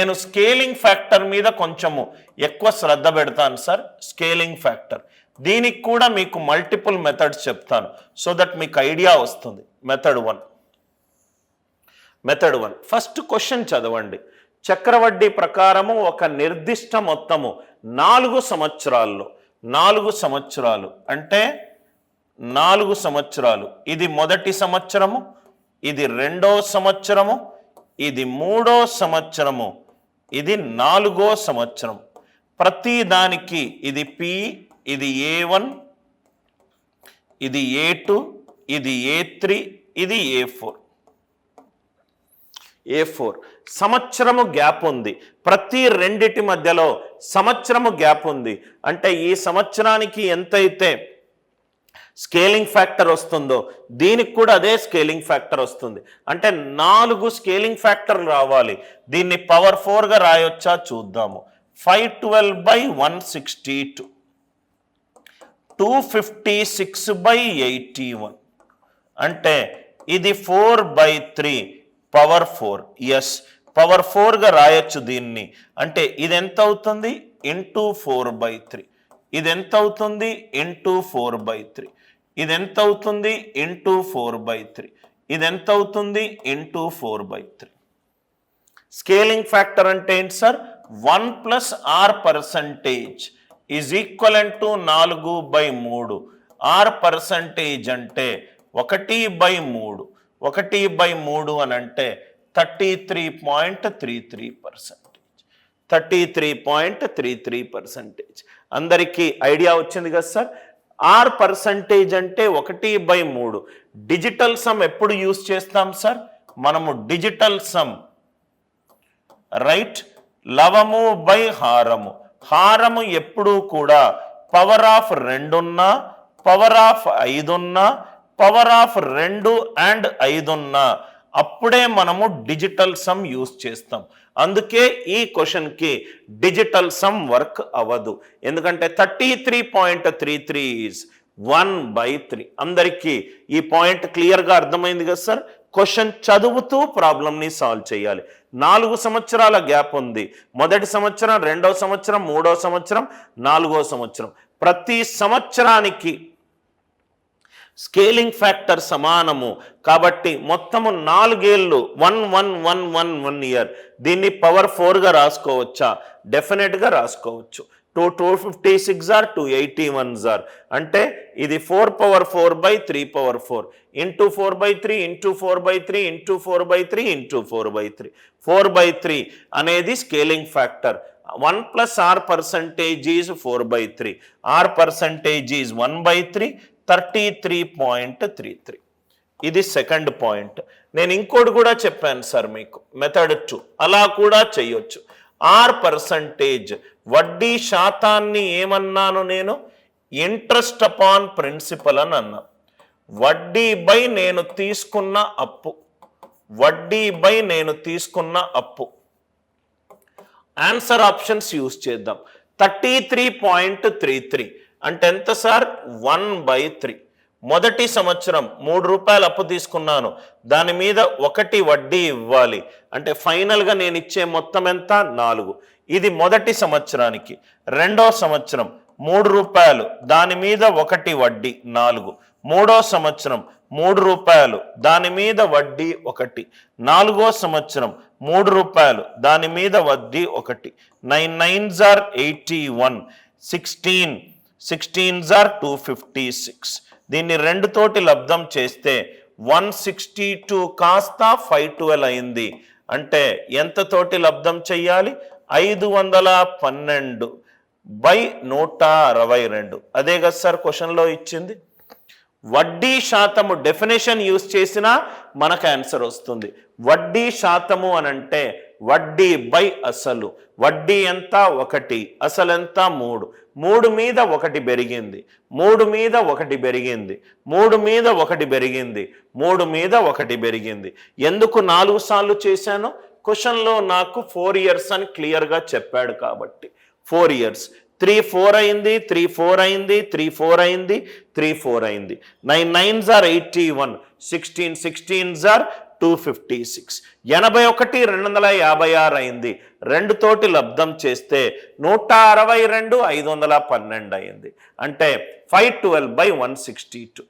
నేను scaling factor మీద కొంచెము ఎక్కువ శ్రద్ధ పెడతాను సార్ స్కేలింగ్ ఫ్యాక్టర్. దీనికి కూడా మీకు మల్టిపుల్ మెథడ్స్ చెప్తాను. సో దట్ మీకు ఐడియా వస్తుంది. Method one method one first question చదవండి. చక్రవడ్డీ ప్రకారము ఒక నిర్దిష్ట మొత్తము నాలుగు సంవత్సరాల్లో నాలుగు సంవత్సరాలు. అంటే నాలుగు సంవత్సరాలు. ఇది మొదటి సంవత్సరము ఇది రెండో సంవత్సరము ఇది మూడో సంవత్సరము. ఇది నాలుగో సంవత్సరం. ప్రతి దానికి ఇది పి ఇది ఏ వన్ ఇది ఏ టూ ఇది ఏ త్రీ ఇది ఏ ఫోర్ ఏ ఫోర్ సంవత్సరము గ్యాప్ ఉంది. ప్రతి రెండిటి మధ్యలో సంవత్సరము గ్యాప్ ఉంది. అంటే ఈ సంవత్సరానికి ఎంతైతే స్కేలింగ్ ఫ్యాక్టర్ వస్తుందో దీనికి కూడా అదే స్కేలింగ్ ఫ్యాక్టర్ వస్తుంది. అంటే నాలుగు స్కేలింగ్ ఫ్యాక్టర్లు రావాలి. దీన్ని పవర్ ఫోర్గా రాయొచ్చా చూద్దాము. Five twelve by one sixty two. Two fifty six by eighty one. అంటే ఇది four by three power four. Yes power ఫోర్గా రాయొచ్చు దీన్ని. అంటే ఇది ఎంత అవుతుంది? Into four by three. ఇది ఎంత అవుతుంది? Into four by three. ఇది ఎంత అవుతుంది ఇంటూ ఫోర్ బై త్రీ. ఇది ఎంత అవుతుంది into four by three. Scaling factor అంటే ఏంటి sir? One plus R percentage is equal to నాలుగు బై మూడు. ఆర్ పర్సంటేజ్ అంటే ఒకటి బై మూడు. ఒకటి బై మూడు అని అంటే thirty three point three three percentage. Thirty three point three three percentage. అందరికీ ఐడియా వచ్చింది కదా సార్? ఆర్ పర్సంటేజ్ అంటే ఒకటి బై మూడు. డిజిటల్ సమ్ ఎప్పుడు యూస్ చేస్తాం సార్ మనము డిజిటల్ సమ్ రైట్ లవము బై హారము. హారము ఎప్పుడూ కూడా పవర్ ఆఫ్ రెండున్నా పవర్ ఆఫ్ ఐదున్నా పవర్ ఆఫ్ రెండు అండ్ ఐదున్నా అప్పుడే మనము డిజిటల్ సమ్ యూస్ చేస్తాం. అందుకే ఈ క్వశ్చన్కి డిజిటల్ సమ్ వర్క్ అవ్వదు. ఎందుకంటే thirty three point three three is one by three. అందరికీ ఈ పాయింట్ క్లియర్గా అర్థమైంది కదా సార్? క్వశ్చన్ చదువుతూ ప్రాబ్లమ్ని సాల్వ్ చేయాలి. నాలుగు సంవత్సరాల గ్యాప్ ఉంది. మొదటి సంవత్సరం రెండో సంవత్సరం మూడో సంవత్సరం నాలుగో సంవత్సరం. ప్రతి సంవత్సరానికి స్కేలింగ్ ఫ్యాక్టర్ సమానము. కాబట్టి మొత్తము నాలుగేళ్ళు one one one one one year దీన్ని పవర్ ఫోర్గా రాసుకోవచ్చా? డెఫినెట్గా రాసుకోవచ్చు. Two two fifty six or two eighty one jar అంటే ఇది four power four by three power four into four by three into four by three into four by three into four by three four by three అనేది scaling factor one plus R percentage is four by three R percentage is one by three thirty three point three three ఇది second point నేను ఇంకోటి కూడా చెప్పాను sir మీకు. Method two అలా కూడా చేయొచ్చు. ఆర్ పర్సంటేజ్ వడ్డీ శాతాన్ని ఏమన్నాను నేను? ఇంట్రెస్ట్ అపాన్ ప్రిన్సిపల్ అని అన్నా. వడ్డీ బై నేను తీసుకున్న అప్పు. వడ్డీ బై నేను తీసుకున్న అప్పు. ఆన్సర్ ఆప్షన్స్ యూస్ చేద్దాం. Thirty three point three three అంటే ఎంత సార్? One by three. మొదటి సంవత్సరం మూడు రూపాయలు అప్పు తీసుకున్నాను. దాని మీద ఒకటి వడ్డీ ఇవ్వాలి. అంటే ఫైనల్గా నేను ఇచ్చే మొత్తం ఎంత? నాలుగు. ఇది మొదటి సంవత్సరానికి. రెండో సంవత్సరం మూడు రూపాయలు. దాని మీద ఒకటి వడ్డీ నాలుగు. మూడో సంవత్సరం మూడు రూపాయలు. దాని మీద వడ్డీ ఒకటి. నాలుగో సంవత్సరం మూడు రూపాయలు. దాని మీద వడ్డీ ఒకటి. నైన్ నైన్ జార్ ఎయిటీ వన్. సిక్స్టీన్. సిక్స్టీన్ జార్ టూ ఫిఫ్టీ సిక్స్ దీన్ని రెండు తోటి లబ్ధం చేస్తే వన్ సిక్స్టీ టూ కాస్త ఫైవ్ ట్వెల్వ్ అయింది. అంటే ఎంతతోటి లబ్ధం చెయ్యాలి? ఐదు వందల పన్నెండు బై నూట అరవై రెండు. అదే కదా సార్ క్వశ్చన్లో ఇచ్చింది? వడ్డీ శాతము డెఫినేషన్ యూస్ చేసినా మనకు ఆన్సర్ వస్తుంది. వడ్డీ శాతము అని అంటే వడ్డీ బై అసలు. వడ్డీ ఎంత? ఒకటి. అసలు ఎంత? మూడు. మూడు మీద ఒకటి పెరిగింది. మూడు మీద ఒకటి పెరిగింది. మూడు మీద ఒకటి పెరిగింది. మూడు మీద ఒకటి పెరిగింది. ఎందుకు నాలుగు సార్లు చేశాను? క్వశ్చన్లో నాకు ఫోర్ ఇయర్స్ అని క్లియర్గా చెప్పాడు కాబట్టి. Four years. త్రీ ఫోర్ అయింది త్రీ ఫోర్ అయింది త్రీ ఫోర్ అయింది త్రీ ఫోర్ అయింది. నైన్ నైన్ జార్ ఎయిటీ వన్. సిక్స్టీన్ సిక్స్టీన్ జార్ టూ ఫిఫ్టీ సిక్స్. ఎనభై ఒకటి రెండు వందల యాభై ఆరు అయింది. రెండు తోటి లబ్ధం చేస్తే నూట అరవై రెండు ఐదు వందల పన్నెండు అయింది. అంటే five twelve by one sixty two